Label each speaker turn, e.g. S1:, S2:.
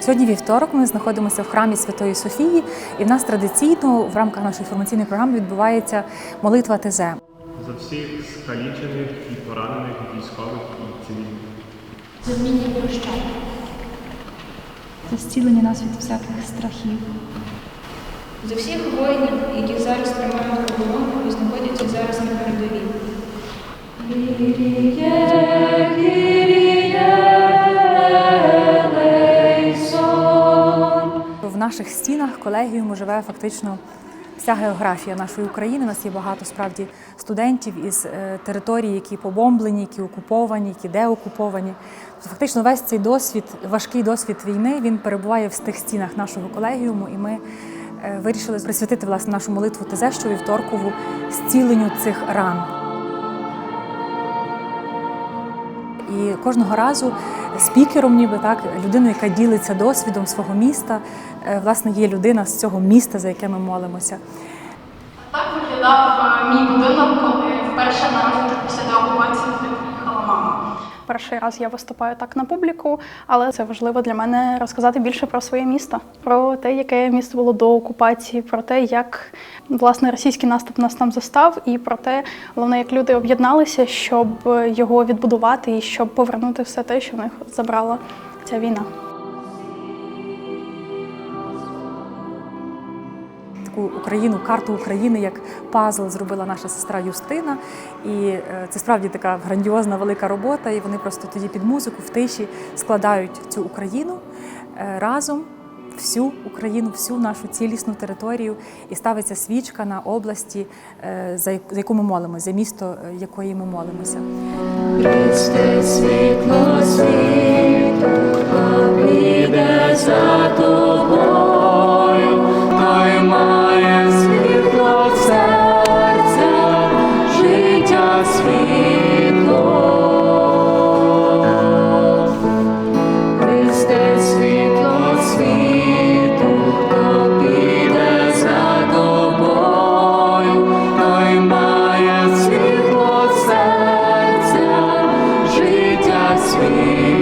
S1: Сьогодні вівторок ми знаходимося в храмі Святої Софії, і в нас традиційно в рамках нашої інформаційної програми відбувається молитва ТЗ.
S2: за всіх скалічених і поранених військових і цивільних.
S3: за вміння прощати.
S4: за зцілення нас від всяких страхів.
S3: За всіх воїнів, які зараз тримають оборону і знаходяться зараз на передовій.
S1: В наших стінах колегіуму живе фактично вся географія нашої України. У нас є багато справді студентів із е, територій, які побомблені, які окуповані, які деокуповані. Фактично весь цей досвід, важкий досвід війни, він перебуває в тих стінах нашого колегіуму, і ми вирішили присвятити власне нашу молитву ТЗ щовівторкову зціленню цих ран. І кожного разу спікером, ніби так, людиною, яка ділиться досвідом свого міста, е, власне, є людина з цього міста, за яке ми молимося.
S5: Так виглядав е, мій будинок, коли вперше на
S6: Перший раз я виступаю так на публіку, але це важливо для мене розказати більше про своє місто, про те, яке місто було до окупації, про те, як власне російський наступ нас там застав, і про те, головне, як люди об'єдналися, щоб його відбудувати і щоб повернути все те, що в них забрала ця війна.
S1: Таку Україну, карту України як пазл зробила наша сестра Юстина. І е, це справді така грандіозна велика робота. І вони просто тоді під музику в тиші складають цю Україну е, разом. Всю Україну, всю нашу цілісну територію, і ставиться свічка на області, е, за яку- ми молимося, за місто, якої ми молимося.
S7: Христе, світло світу, хто піде за тобою, sweet.